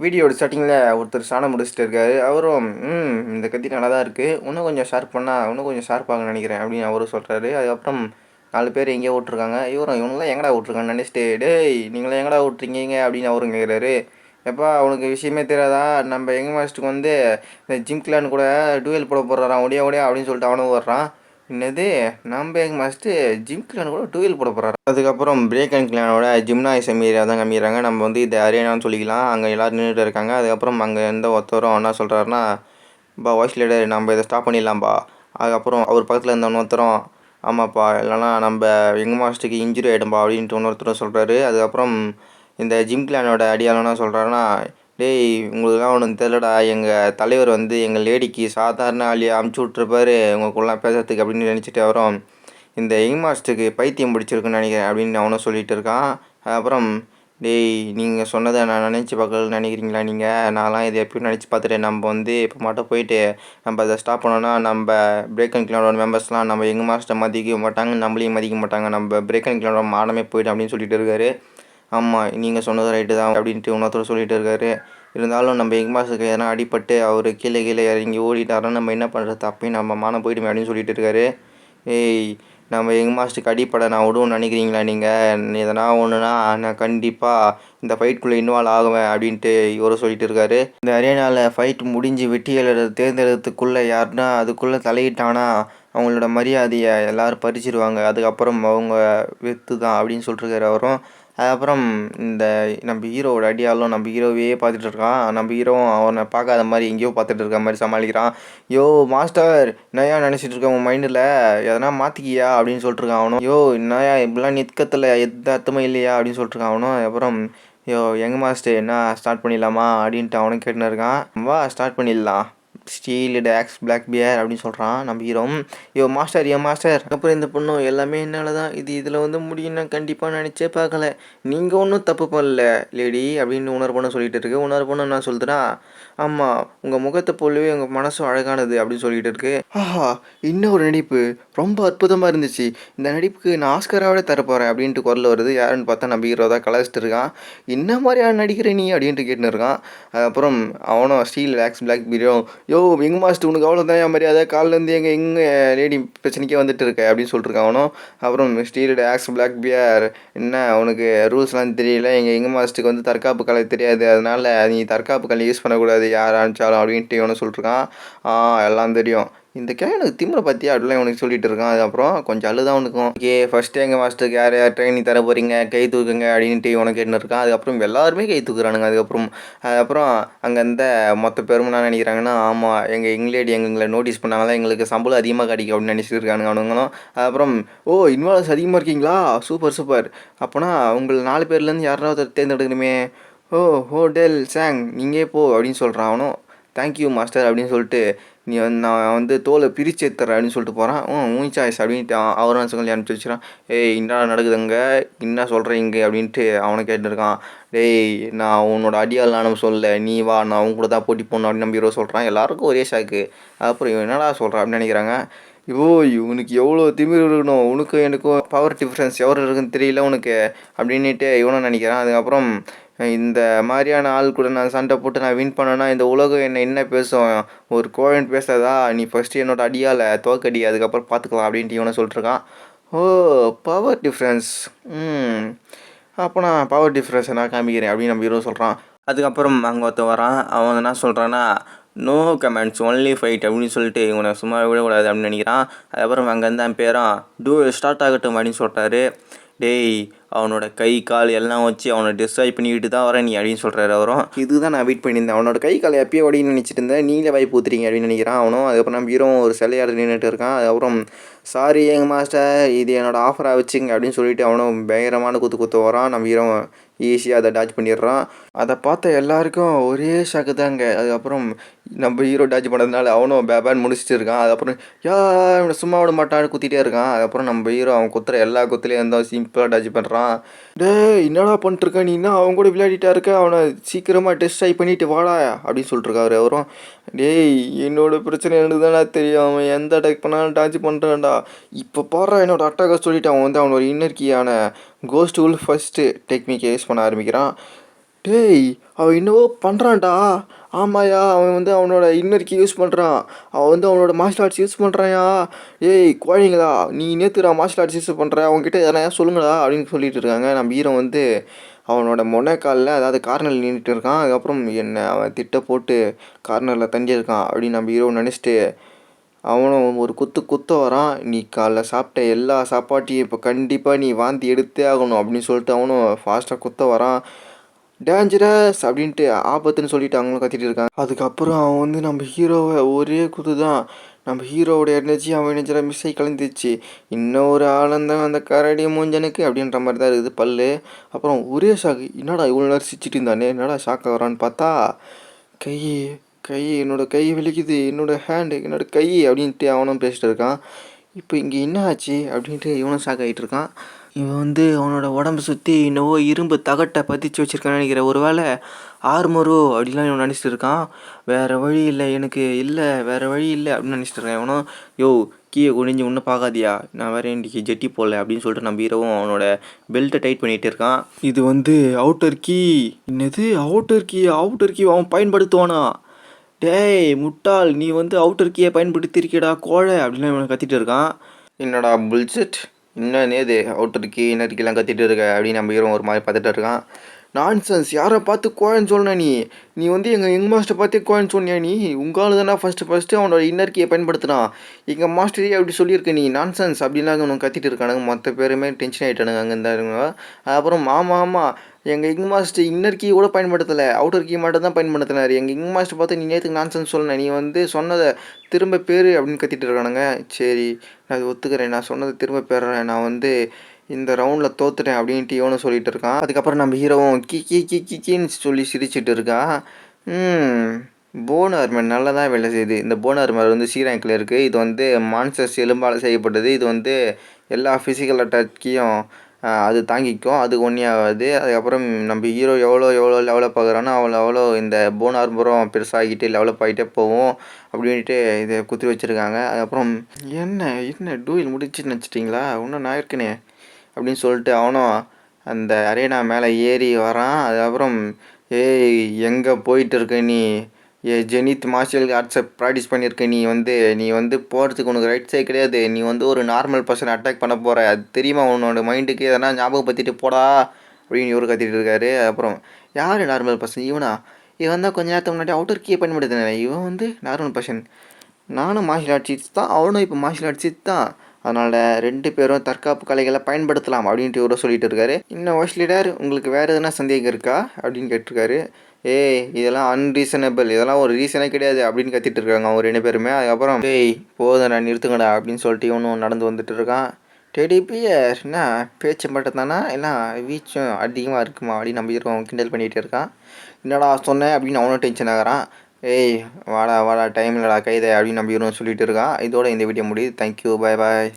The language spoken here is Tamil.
வீடியோட ஸ்டார்டிங்கில் ஒருத்தர் சாணம் முடிச்சுட்டு இருக்காரு. அவரும் ம் இந்த கத்தி நல்லா தான் இருக்குது இன்னும் கொஞ்சம் ஷார்ப் பண்ணால் இன்னும் கொஞ்சம் ஷார்ப்பாக நினைக்கிறேன் அப்படின்னு அவரும் சொல்கிறாரு அதுக்கப்புறம் நாலு பேர் எங்கேயோ விட்ருக்காங்க இவரும் இவனுலாம் எங்கடா விட்ருக்கான்னு நினச்சிட்டு டேய் நீங்களாம் எங்கடா விட்றீங்க அப்படின்னு அவரும் கேட்குறாரு எப்பா அவனுக்கு விஷயமே தெரியாதா? நம்ம எங்கள் மாஸ்டருக்கு வந்து இந்த ஜிம் கிளான் கூட டூயல் போட போடுறான் ஒடியா ஒடியா அப்படின்னு சொல்லிட்டு அவனும் வர்றான் என்னது? நம்ம எங்கள் மாஸ்ட்டு ஜிம் கிளான் கூட டூயல் போட போகிறாரு அதுக்கப்புறம் பிரேக் அண்ட் கிளானோட ஜிம்னாயிசம் ஏரியா தான் கம்மிடுறாங்க நம்ம வந்து இது அரேனான்னு சொல்லிக்கலாம். அங்கே எல்லோரும் நின்றுட்டு இருக்காங்க. அதுக்கப்புறம் அங்கே எந்த ஒருத்தரும் என்ன சொல்கிறாருன்னா பா வாய்ஸ் லீடர் நம்ம இதை ஸ்டாப் பண்ணிடலாம்ப்பா அதுக்கப்புறம் அவர் பக்கத்தில் இருந்த இன்னொருத்தரும் ஆமாப்பா இல்லைனா நம்ம எங்கள் மாஸ்டருக்கு இன்ஜுரி ஆகிடும்பா அப்படின்ட்டு இன்னொருத்தரும் சொல்கிறாரு அதுக்கப்புறம் இந்த ஜிம் கிளானோட அடியாளம் என்ன சொல்கிறாருன்னா டேய் உங்களுக்குலாம் ஒன்று தெரிலடா எங்கள் தலைவர் வந்து எங்கள் லேடிக்கு சாதாரண ஆளியை அமுச்சு விட்ருப்பாரு உங்களுக்குலாம் பேசுறதுக்கு அப்படின்னு நினச்சிட்டு வரோம் இந்த யங் மாஸ்டருக்கு பைத்தியம் பிடிச்சிருக்குன்னு நினைக்கிறேன் அப்படின்னு அவனும் சொல்லிகிட்டு இருக்கான். அப்புறம் டேய் நீங்கள் சொன்னதை நான் நினச்சி பார்க்கலன்னு நினைக்கிறீங்களா நீங்கள் நான்லாம் இதை எப்பயும் நினச்சி பார்த்துட்டு நம்ம வந்து இப்போ மட்டும் போயிட்டு நம்ம அதை ஸ்டாப் பண்ணோன்னா நம்ம பிரேக் அண்ட் கிளோட மெம்பர்ஸ்லாம் நம்ம எங்கள் மாஸ்டர் மதிக்க மாட்டாங்க நம்மளையும் மதிக்க மாட்டாங்க. நம்ம பிரேக் அண்ட் கிளோட மாடமே போயிட்டு அப்படின்னு சொல்லிட்டு இருக்காரு. ஆமாம் நீங்கள் சொன்னது ரைட்டு தான் அப்படின்ட்டு இன்னொருத்தர் சொல்லிட்டு இருக்காரு. இருந்தாலும் நம்ம எங் மாசுக்கு எதனா அடிப்பட்டு அவர் கீழே கீழே இறங்கி ஓடிட்டாருன்னா நம்ம என்ன பண்ணுறது அப்பயும் நம்ம மானம் போயிடுமே அப்படின்னு சொல்லிட்டு இருக்காரு. ஏய் நம்ம எங்கள் மாஸ்டருக்கு அடிப்பட நான் விடுவோம்னு நினைக்கிறீங்களா நீங்கள் எதனா ஒன்றுனா நான் கண்டிப்பாக இந்த ஃபைட்குள்ளே இன்வால்வ் ஆகுவேன் அப்படின்ட்டு இவர் சொல்லிட்டு இருக்காரு. இந்த அரேனாவில் ஃபைட் முடிஞ்சு வெற்றி எழுத தேர்ந்தெடுத்துக்குள்ளே யாருன்னா அதுக்குள்ளே தலையிட்டானா அவங்களோட மரியாதையை எல்லோரும் பறிச்சிருவாங்க. அதுக்கப்புறம் அவங்க வெத்து தான் அப்படின்னு சொல்லிட்டுருக்காரு அவரும். அதுக்கப்புறம் இந்த நம்ம ஹீரோவோட அடியாலும் நம்ம ஹீரோவையே பார்த்துட்டு இருக்கான் நம்ம ஹீரோவும் அவனை பார்க்காத மாதிரி எங்கேயோ பார்த்துட்டு இருக்க மாதிரி சமாளிக்கிறான். யோ மாஸ்டர் என்னையா நினச்சிட்டு இருக்க உன் மைண்டில்? எதனா மாற்றிக்கியா அப்படின்னு சொல்லிட்டுருக்கான் அவனும். யோ என்னையா இப்படிலாம் நிற்கத்தில் எந்த அர்த்தமும் இல்லையா? அப்படின்னு சொல்லிட்டுருக்கான் அவனும். அப்புறம் யோ எங்கள் மாஸ்டர் என்ன ஸ்டார்ட் பண்ணிடலாமா? அப்படின்ட்டு அவனும் கேட்டுன்னு இருக்கான். வா ஸ்டார்ட் பண்ணிடலாம். ஸ்டீல் டேக்ஸ் பிளாக் பியர் அப்படின்னு சொல்கிறான் நம்ம ஹீரோ யோ மாஸ்டர் ஏன் மாஸ்டர் அப்புறம் இந்த பொண்ணும் எல்லாமே என்னால் தான் இது இதில் வந்து முடியும் கண்டிப்பாக நினச்சே பார்க்கல. நீங்கள் ஒன்றும் தப்பு பண்ணல லேடி அப்படின்னு உணர் பொண்ணு சொல்லிட்டு இருக்கு. உணர் பொண்ணு நான் சொல்லுறேன் ஆமாம் உங்கள் முகத்தை போலவே உங்கள் மனசும் அழகானது அப்படின்னு சொல்லிட்டு இருக்கு. ஆஹா இன்னும் ஒரு நடிப்பு. ரொம்ப அற்புதமாக இருந்துச்சு. இந்த நடிப்புக்கு நான் ஆஸ்கராவோட தரப்போகிறேன் அப்படின்ட்டு குரல் வருது. யாருன்னு பார்த்தா நம்ம ஹீரோ தான் கலாச்சிட்டு இருக்கான். என்ன மாதிரியான நடிக்கிற நீ? அப்படின்ட்டு கேட்டுன்னு இருக்கான். அப்புறம் அவனும் ஸ்டீல் லேக்ஸ் பிளாக் பீரியோ யோ எங்கள் மாஸ்டர் உனக்கு அவ்வளோதான் என் மரியாதை. காலிலேருந்து எங்கள் எங்கே லேடி பிரச்சனைக்கே வந்துட்டு இருக்க? அப்படின்னு சொல்லிட்டுருக்கான் அவனும். அப்புறம் ஸ்டீலட் ஆக்ஸ் பிளாக் பியர் என்ன உனக்கு ரூல்ஸ்லாம் தெரியல? எங்கள் எங்கள் மாஸ்டருக்கு வந்து தற்காப்பு கலை தெரியாது. அதனால் நீ தற்காப்பு கலை யூஸ் பண்ணக்கூடாது. யார் ஆரம்பித்தாலும் அப்படின்ட்டு இவனை சொல்லிட்டுருக்கான் எல்லாம் தெரியும். இந்த கேனுக்கு திமிரை பற்றி அப்படிலாம் உனக்கு சொல்லிட்டு இருக்கான். அதுக்கப்புறம் கொஞ்சம் அழுதான் உனக்கும் ஓகே ஃபஸ்ட்டு எங்கள் மாஸ்டருக்கு யார் யார் ட்ரைனிங் தர போகிறீங்க கை தூக்குங்க அப்படின்ட்டு உனக்கு என்ன இருக்கான். அதுக்கப்புறம் எல்லாருமே கை தூக்குறானுங்க. அதுக்கப்புறம் அதுக்கப்புறம் அங்கே இருந்த மொத்த பேரும் என்ன நினைக்கிறாங்கன்னா ஆமாம் எங்கள் இங்கிலேடி எங்களை நோட்டீஸ் பண்ணாங்களா எங்களுக்கு சம்பளம் அதிகமாக கிடைக்கும் அப்படின்னு நினச்சிட்டு இருக்கானுங்க அவனுங்களும். அதுக்கப்புறம் ஓ இன்வால்வ்ஸ் அதிகமாக இருக்கீங்களா? சூப்பர் சூப்பர் அப்போனா உங்கள் நாலு பேர்லேருந்து யாராவது தேர்ந்தெடுக்கணுமே. ஓ ஹோட்டல் சாங் நீங்கள் போ அப்படின்னு சொல்கிறான் அவனும். தேங்க்யூ மாஸ்டர் அப்படின்னு சொல்லிட்டு நீ வந்து நான் வந்து தோலை பிரித்து எடுத்துறேன் அப்படின்னு சொல்லிட்டு போகிறான் ம் மூணு சாய்ஸ் அப்படின்ட்டு அவரும் சொல்லி அனுப்பிச்சி வச்சுறான் ஏய் என்ன நடக்குதுங்க? என்ன சொல்கிறீங்க அப்படின்ட்டு அவனை கேட்டுருக்கான் டேய் நான் உன்னோட அடியால் நானும் சொல்ல நீ வா நான் அவங்க கூட தான் போட்டி போடணும் அப்படின்னு நம்பி சொல்கிறான் எல்லாருக்கும் ஒரே ஷாக்கு அப்புறம் இவன் என்னடா சொல்கிறான் அப்படின்னு நினைக்கிறாங்க. ஐயோ இவனுக்கு எவ்வளோ திமிர் இருக்கணும். உனக்கும் எனக்கும் பவர் டிஃப்ரென்ஸ் எவ்வளோ இருக்குன்னு தெரியல உனக்கு. அப்படின்ட்டு இவனும் நினைக்கிறான். அதுக்கப்புறம் இந்த மாதிரியான ஆள் கூட நான் சண்டை போட்டு நான் வின் பண்ணேன்னா இந்த உலகம் என்னை என்ன பேசும்? ஒரு கோவன் பேசாதா நீ ஃபஸ்ட்டு என்னோட அடியால் தோக்கடி அதுக்கப்புறம் பார்த்துக்கலாம் அப்படின்ட்டு இவனை சொல்லிட்டுருக்கான். ஓ பவர் டிஃப்ரென்ஸ் ம். அப்போ நான் பவர் டிஃப்ரென்ஸை நான் காமிக்கிறேன் அப்படின்னு நம்ம ஹீரோ சொல்கிறான் அதுக்கப்புறம் அங்கே ஒருத்த வரான். அவன் என்ன சொல்கிறான்னா நோ கமெண்ட்ஸ் ஒன்லி ஃபைட் அப்படின்னு சொல்லிட்டு இவனை சும்மா விடக்கூடாது அப்படின்னு நினைக்கிறான். அதுக்கப்புறம் அங்கேருந்து என் பேரான் டூ ஸ்டார்ட் ஆகட்டும் அப்படின்னு சொல்கிறாரு டேய் அவனோட கை கால் எல்லாம் வச்சு அவனை டிஸ்ட்ராய் பண்ணிக்கிட்டு தான் வரேன் நீ அப்படின்னு சொல்கிறாரு அவரும். இதுதான் நான் வெயிட் பண்ணியிருந்தேன். அவனோட கை கால் எப்பயோ அப்படின்னு நினச்சிட்டு இருந்தேன். நீங்களே வாய்ப்பு ஊத்துறீங்க அப்படின்னு நினைக்கிறான் அவனும். அதுக்கப்புறம் நம்ம ஹீரோ ஒரு சிலையாடு நின்றுட்டு இருக்கான். அதுக்கப்புறம் சாரி எங்கள் மாஸ்டர் இது என்னோடய ஆஃபராக வச்சுங்க அப்படின்னு சொல்லிட்டு அவனும் பயங்கரமான குத்து குத்து வரான். நம்ம ஹீரோ ஈஸியாக அதை டாச் பண்ணிடுறான். அதை பார்த்த எல்லாருக்கும் ஒரே ஷாக்கு தாங்க. அதுக்கப்புறம் நம்ம ஹீரோ டாச் பண்ணதுனால அவனும் பேபேன் முடிச்சுட்டு இருக்கான். அதுக்கப்புறம் யா இவனை சும்மா விட மாட்டான்னு குத்திட்டே இருக்கான். அதுக்கப்புறம் நம்ம ஹீரோ அவன் குத்துற எல்லா குத்துலேயும் இருந்தால் சிம்பிளாக டாச் பண்ணுறான் டே என்னடா பண்ணிட்டுருக்க? நீ என்ன அவன் கூட விளையாடிட்டா இருக்க? அவனை சீக்கிரமாக டெஸ்ட் ட்ரை பண்ணிட்டு வாடா அப்படின்னு சொல்லிட்டுருக்காரு அவரும் டேய் என்னோட பிரச்சனை எனக்கு தானே தெரியும். அவன் எந்த அட்டாக் பண்ணாலும் டாச் பண்ணுறான்டா இப்போ பாடுறா என்னோட அட்டாக சொல்லிட்டு அவன் வந்து அவனோட இன்னர் கீயான கோஸ்ட் உள் ஃபஸ்ட்டு டெக்னிக்கை யூஸ் பண்ண ஆரம்பிக்கிறான். டேய் அவன் என்னவோ பண்ணுறான்டா ஆமாயா அவன் வந்து அவனோட இன்னர்க்கு யூஸ் பண்ணுறான் அவன் வந்து அவனோட மார்ஷல் ஆர்ட்ஸ் யூஸ் பண்ணுறாயா ஏய் குழந்தைங்களா நீ நேற்றுடா மார்ஷல் ஆர்ட்ஸ் யூஸ் பண்ணுற அவங்ககிட்ட எதனா சொல்லுங்களா அப்படின்னு சொல்லிட்டு இருக்காங்க. நம்ம ஹீரோ வந்து அவனோட முனைக்காலில் காலில் அதாவது கார்னரில் நின்றுட்டு இருக்கான். அதுக்கப்புறம் என்ன அவன் திட்ட போட்டு கார்னரில் தங்கியிருக்கான் அப்படின்னு நம்ம ஹீரோ நினச்சிட்டு அவனும் ஒரு குத்து குத்த வரான் நீ காலைல சாப்பிட்ட எல்லா சாப்பாட்டையும் இப்போ கண்டிப்பாக நீ வாந்தி எடுத்தே ஆகணும் அப்படின்னு சொல்லிட்டு அவனும் ஃபாஸ்ட்டாக குத்த வரான் டேஞ்சரஸ் அப்படின்ட்டு ஆபத்துன்னு சொல்லிட்டு அவங்களும் கத்திட்டு இருக்காங்க. அதுக்கப்புறம் அவன் வந்து நம்ம ஹீரோவை ஒரே குத்து தான். நம்ம ஹீரோவோட எனர்ஜி அவன் எனர்ஜியில் மிஸ் ஆகி கலந்துச்சு இன்னொரு ஆனந்தம் அந்த கரடி மூஞ்சனுக்கு அப்படின்ற மாதிரி தான் இருக்குது பல்லு. அப்புறம் ஒரே ஷாக்கு என்னடா இவ்வளோ நேரம் சிரிச்சிட்டு இருந்தானே? என்னடா ஷாக் ஆகிறான்னு பார்த்தா கை கை என்னோடய கை வலிக்குது என்னோட ஹேண்டு என்னோடய கை அப்படின்ட்டு அவனும் பேசிட்டு இருக்கான். இப்போ இங்கே என்ன ஆச்சு அப்படின்ட்டு இவனும் ஷாக் ஆகிட்டு இருக்கான். இவன் வந்து அவனோட உடம்பு சுற்றி என்னவோ இரும்பு தகட்டை பதிச்சு வச்சிருக்கான்னு நினைக்கிற ஒரு வேளை ஆர்மரோ அப்படிலாம் இவன் நினச்சிட்டு இருக்கான். வேறு வழி இல்லை எனக்கு இல்லை வேறு வழி இல்லை அப்படின்னு நினச்சிட்டு இருக்கான் இவனும். யோ கீயை குனிஞ்சு ஒன்றும் பார்க்காதியா? நான் வேறு இன்றைக்கி ஜெட்டி போடல அப்படின்னு சொல்லிட்டு நம்ம ஹீரோவும் அவனோட பெல்ட்டை டைட் பண்ணிகிட்டு இருக்கான். இது வந்து அவுட்டர் கீ என்னது? அவுட்டர் கீ அவுட்டர் கீ அவன் பயன்படுத்துவானா? டேய் முட்டாள் நீ வந்து அவுட்டர் கீயை பயன்படுத்தியிருக்கியடா கோழை அப்படின்னு இவனை கத்திட்டு இருக்கான். என்னடா புல்செட் என்ன நேது அவுட்டர் கீ இன்னர் கீலாம் கத்திட்டு இருக்க அப்படின்னு நம்ம ஹீரோ ஒரு மாதிரி பார்த்துட்டு இருக்கான். நான்சென்ஸ் யாரை பார்த்து கோழன்னு சொன்ன நீ? நீ வந்து எங்கள் எங்கள் மாஸ்டர் பார்த்து கோழன்னு சொன்னியா நீ? உங்களால் தானே ஃபஸ்ட்டு ஃபஸ்ட்டு அவனோட இன்னர்க்கியை பயன்படுத்தினான் எங்கள் மாஸ்டரே அப்படி சொல்லியிருக்க நீ? நான்சென்ஸ் அப்படின்லாம் அவனுக்கு கத்திட்டு இருக்கானுங்க. மற்ற பேருமே டென்ஷன் ஆகிட்டானுங்க அங்கே இருந்தாருங்க அப்புறம் ஆமாம் ஆமாம் எங்கள் இங் மாஸ்டர் இன்னர் கீ கூட பயன்படுத்தலை. அவுட்டர் கீ மட்டும் தான் பயன்படுத்தினார். எங்கள் இங் மாஸ்டர் பார்த்து நீ நேற்றுக்கு நான்சென்ஸ் சொன்னேன் நீ வந்து சொன்னதை திரும்ப பேர் அப்படின்னு கத்திட்டு இருக்கானுங்க. சரி நான் அது ஒத்துக்கிறேன். நான் சொன்னதை திரும்ப பெறேன் நான் வந்து இந்த ரவுண்டில் தோத்துட்டேன் அப்படின்ட்டு இவனும் சொல்லிட்டு இருக்கான். அதுக்கப்புறம் நம்ம ஹீரோவும் கி கி கி கி கின்னு சொல்லி சிரிச்சிட்டு இருக்கான் போன் ஆர்மர் நல்லா தான் வேலை செய்யுது. இந்த போன் ஆர்மர் வந்து சி ரேங்கில் இருக்குது இது வந்து மான்சஸ் எலும்பால் செய்யப்பட்டது. இது வந்து எல்லா ஃபிசிக்கல் அட்டாக்கையும் அது தாங்கிக்கும். அது ஒன்றே ஆகாது. அதுக்கப்புறம் நம்ம ஹீரோ எவ்வளோ எவ்வளோ லெவலப் ஆகுறானோ அவ்வளோ அவ்வளோ இந்த போன் ஆர்மரும் பெருசாகிட்டு டெவலப் ஆகிட்டே போவோம் அப்படின்ட்டு இதை குத்தி வச்சுருக்காங்க. அதுக்கப்புறம் என்ன என்ன டூயில் முடிச்சுன்னு நினச்சிட்டிங்களா? இன்னும் நான் இருக்கனே அப்படின்னு சொல்லிட்டு அவனும் அந்த அரேனா மேலே ஏறி வரான். அதுக்கப்புறம் ஏய் எங்கே போயிட்டு இருக்க நீ? ஏ ஜெனித் மார்ஷியல் ஆர்ட்ஸை ப்ராக்டிஸ் பண்ணியிருக்க நீ வந்து? நீ வந்து போகிறதுக்கு உனக்கு ரைட் சைட் கிடையாது. நீ வந்து ஒரு நார்மல் பர்சன் அட்டாக் பண்ண போகிற அது தெரியுமா உன்னோட மைண்டுக்கு எதனா ஞாபகப்படுத்திட்டு போடா. அப்படின்னு இவர் கத்திட்டு இருக்காரு. அப்புறம் யார் நார்மல் பர்சன் இவனா? இவன் தான் கொஞ்ச நேரத்துக்கு முன்னாடி அவுட்டர் கீ பயன்படுத்தினேன். இவன் வந்து நார்மல் பர்சன் நானும் மார்ஷியல் ஆர்ட்ஸ் தான். அவனும் இப்போ மார்ஷியல் ஆர்ட்ஸ் தான். அதனால் ரெண்டு பேரும் தற்காப்பு கலைகளை பயன்படுத்தலாம் அப்படின்ட்டு இவரும் சொல்லிட்டு இருக்காரு இன்னும் வாய்ஸ் லீடர் உங்களுக்கு வேறு எதுனா சந்தேகம் இருக்கா? அப்படின்னு கேட்டிருக்காரு. ஏய் இதெல்லாம் அன்ரீசனபிள் இதெல்லாம் ஒரு ரீசனே கிடையாது அப்படின்னு கத்திட்டு இருக்காங்க அவங்க ரெண்டு பேருமே. அதுக்கப்புறம் ஏய் போதும் நான் நிறுத்துங்கடா அப்படின்னு சொல்லிட்டு இவனும் நடந்து வந்துட்டு இருக்கான். டெடி பியர் என்ன பேச்சு மட்டும் தானா இல்லை வீச்சும் அதிகமாக இருக்குமா? அப்படின்னு நம்ம கிண்டல் பண்ணிகிட்டு இருக்கான். என்னடா சொன்னேன் அப்படின்னு அவனும் டென்ஷன் ஆகிறான். ஏய் வாடா வாடா டைம் இல்லைடா கைதை அப்படின்னு நம்ம இவரும் சொல்லிட்டு இருக்கான். இதோட இந்த வீடியோ முடியுது. தேங்க்யூ பாய் பாய்